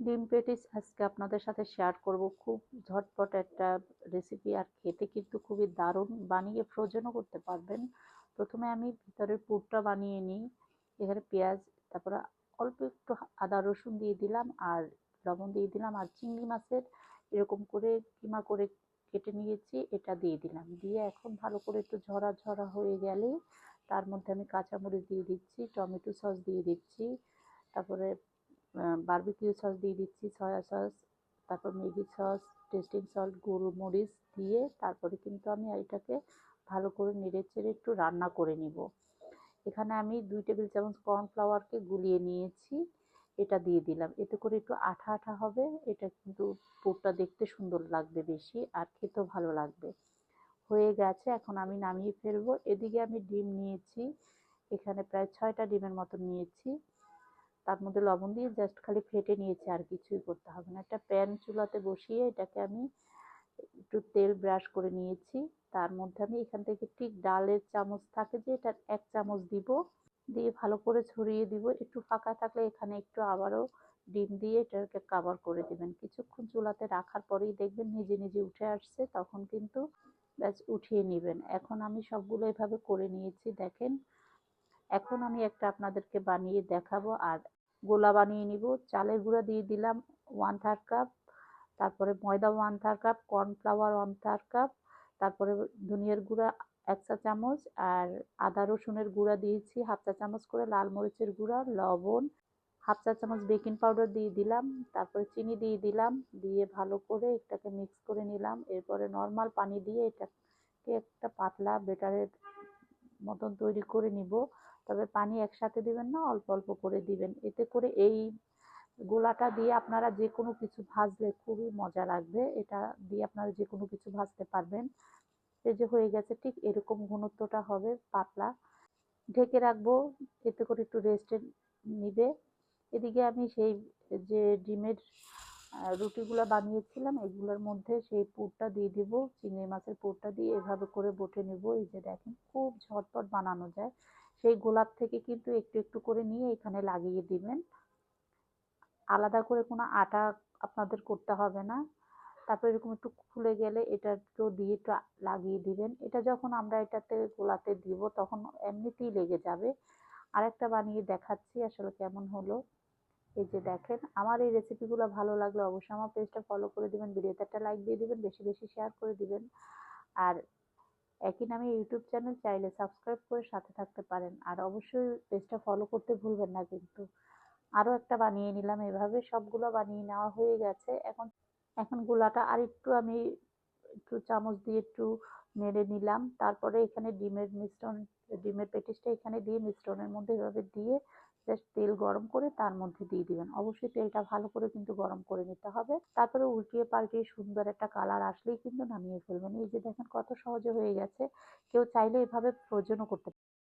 ডিম পেটিস আজকে আপনাদের সাথে শেয়ার করব। খুব ঝটপট একটা রেসিপি আর খেতে কিন্তু খুবই দারুণ। বানিয়ে ফ্রোজেনও করতে পারবেন। প্রথমে আমি ভিতরের পুরটা বানিয়ে নিই। এখানে পেঁয়াজ, তারপরে অল্প একটু আদা, রসুন দিয়ে দিলাম আর লবণ দিয়ে দিলাম আর চিংড়ি মাছের এরকম করে কিমা করে কেটে নিয়েছি, এটা দিয়ে দিলাম। দিয়ে এখন ভালো করে একটু ঝরা ঝরা হয়ে গেলে তার মধ্যে আমি কাঁচামরিচ দিয়ে দিচ্ছি, টমেটো সস দিয়ে দিচ্ছি, তারপরে বারবিকিউ সস দিয়ে দিচ্ছি সয়া সস তারপর ম্যাগি সস টেস্টিং সল্ট গোলমরিচ দিয়ে তারপরে কিন্তু আমি এটাকে ভালো করে নেড়ে চেড়ে একটু রান্না করে নিব। এখানে আমি দুই টেবিল চামচ কর্নফ্লাওয়ারকে গুলিয়ে নিয়েছি, এটা দিয়ে দিলাম। এতে করে একটু আঠা আঠা হবে, এটা কিন্তু পুরটা দেখতে সুন্দর লাগবে বেশি আর খেতেও ভালো লাগবে। হয়ে গেছে, এখন আমি নামিয়ে ফেলব। এদিকে আমি ডিম নিয়েছি, এখানে প্রায় ছয়টা ডিমের মতো নিয়েছি। তার মধ্যে লবণ দিয়ে জাস্ট খালি ফেটে নিয়েছি, আর কিছুই করতে হবে না। একটা প্যান চুলাতে বসিয়ে এটাকে আমি একটু তেল ব্রাশ করে নিয়েছি। তার মধ্যে আমি এখান থেকে ঠিক ডালের চামচ থাকে যে এটা এক চামচ দিব। দিয়ে ভালো করে ছড়িয়ে দিব। একটু ফাঁকা থাকলে এখানে একটু আবারও ডিম দিয়ে এটাকে কাভার করে দেবেন। কিছুক্ষণ চুলাতে রাখার পরেই দেখবেন নিজে নিজে উঠে আসছে, তখন কিন্তু ব্যাস উঠিয়ে নেবেন। এখন আমি সবগুলো এভাবে করে নিয়েছি, দেখেন। এখন আমি একটা আপনাদেরকে বানিয়ে দেখাবো। আর গোলা বানিয়ে নিব। চালের গুঁড়া দিয়ে দিলাম ওয়ান থার্ড কাপ তারপরে ময়দা one third cup cornflour one third cup তারপরে ধনিয়ার গুঁড়া এক চা চামচ আর আদা রসুনের গুঁড়া দিয়েছি হাফ চা চামচ করে, লাল মরিচের গুঁড়া, লবণ হাফ চা চামচ বেকিং পাউডার দিয়ে দিলাম, তারপরে চিনি দিয়ে দিলাম, দিয়ে ভালো করে এটাকে মিক্স করে নিলাম। এরপরে নর্মাল পানি দিয়ে এটাকে একটা পাতলা বেটারের মতন তৈরি করে নিব। তবে পানি একসাথে দিবেন না, অল্প অল্প করে দিবেন। এতে করে এই গোলাটা দিয়ে আপনারা যে কোনো কিছু ভাজলে খুবই মজা লাগবে। এটা দিয়ে আপনারা যে কোনো কিছু ভাজতে পারবেন। এই যে হয়ে গেছে ঠিক এরকম ঘনত্বটা হবে পাতলা। ঢেকে রাখব, এতে করে একটু রেস্টে নিবে। এদিকে আমি সেই যে ডিমের রুটিগুলো বানিয়েছিলাম, এগুলোর মধ্যে সেই পুরটা দিয়ে দিব, চিংড়ি মাছের পুরটা দিয়ে এভাবে করে বটে নেব। এই যে দেখেন, খুব ঝটপট বানানো যায়। সেই গোলাপ থেকে কিন্তু একটু একটু করে নিয়ে এখানে লাগিয়ে দিবেন। আলাদা করে কোনো আটা আপনাদের করতে হবে না। তারপর এরকম একটু খুলে গেলে এটা একটু দিয়ে একটু লাগিয়ে দিবেন। এটা যখন আমরা এটাতে গোলাতে দিব তখন এমনিতেই লেগে যাবে। আরেকটা বানিয়ে দেখাচ্ছি আসলে কেমন হলো। এই যে দেখেন, আমার এই রেসিপিগুলো ভালো লাগলে অবশ্যই আমার পেজটা ফলো করে দিবেন ভিডিওতে একটা লাইক দিয়ে দিবেন, বেশি বেশি শেয়ার করে দিবেন। আর একই নামে ইউটিউব চ্যানেল চাইলে সাবস্ক্রাইব করে সাথে থাকতে পারেন। আর অবশ্যই পেজটা ফলো করতে ভুলবেন না কিন্তু। আরও একটা বানিয়ে নিলাম এভাবে। সবগুলো বানিয়ে নেওয়া হয়ে গেছে। এখন এখন গোলাটা আর একটু আমি একটু চামচ দিয়ে একটু নেড়ে নিলাম। তারপরে এখানে ডিমের মিশ্রণ, ডিমের পেটিসটা এখানে দিয়ে মিশ্রণের মধ্যে এভাবে দিয়ে জাস্ট তেল গরম করে তার মধ্যে দিয়ে দিবেন। অবশ্যই তেলটা ভালো করে কিন্তু গরম করে নিতে হবে। তারপরে উল্টিয়ে পাল্টিয়ে সুন্দর একটা কালার আসলেই কিন্তু নামিয়ে ফেলবেন। এই যে দেখেন কত সহজে হয়ে গেছে। কেউ চাইলে এভাবে প্রয়োজনও করতে